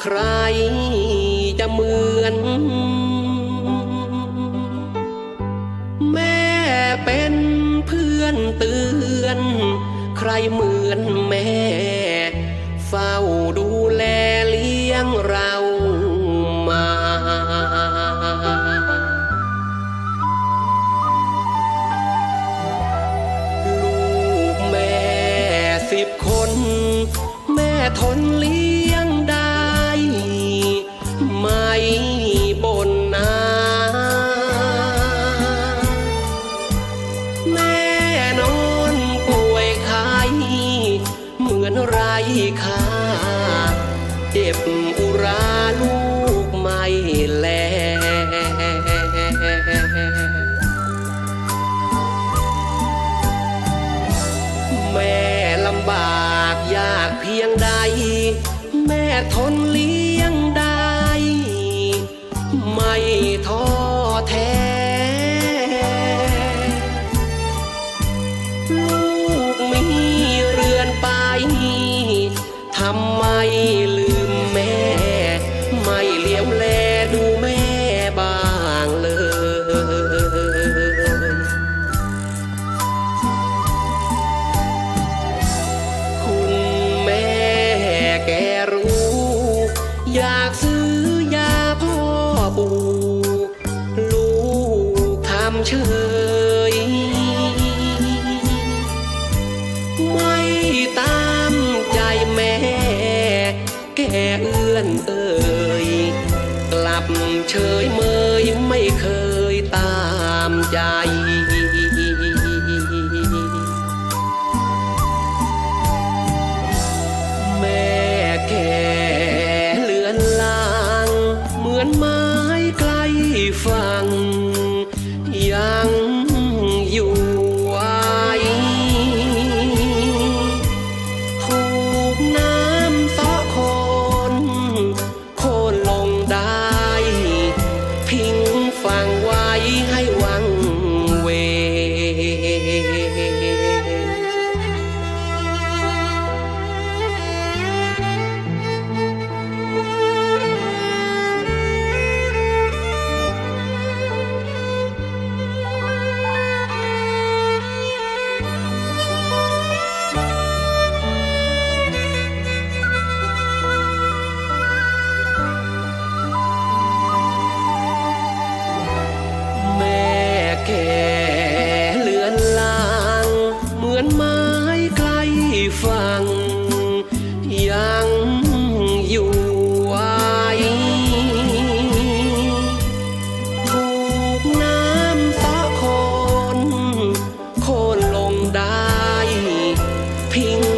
ใครจะเหมือน แม่เป็นเพื่อนเตือน ใครเหมือนแม่ เฝ้าดูแลเลี้ยงเรามาลูกแม่สิบคน ทนเลี้ยงได้ ไม่บนนาแม่นอนป่วยไข้เหมือนไรค่าเจ็บ ยงใด แม่ทนเลี้ยงได้ ไม่ท้อแท้ ลูกมีเรือนไปทำไมลืม อยากซื้อยาพ่อปู่ลูกทำเฉยไม่ตามใจแม่ แกเอื้อนเอ่ยกลับเฉยเมยไม่เคยตามใจ ไม้ใกลฝั่งยังอยู่ pink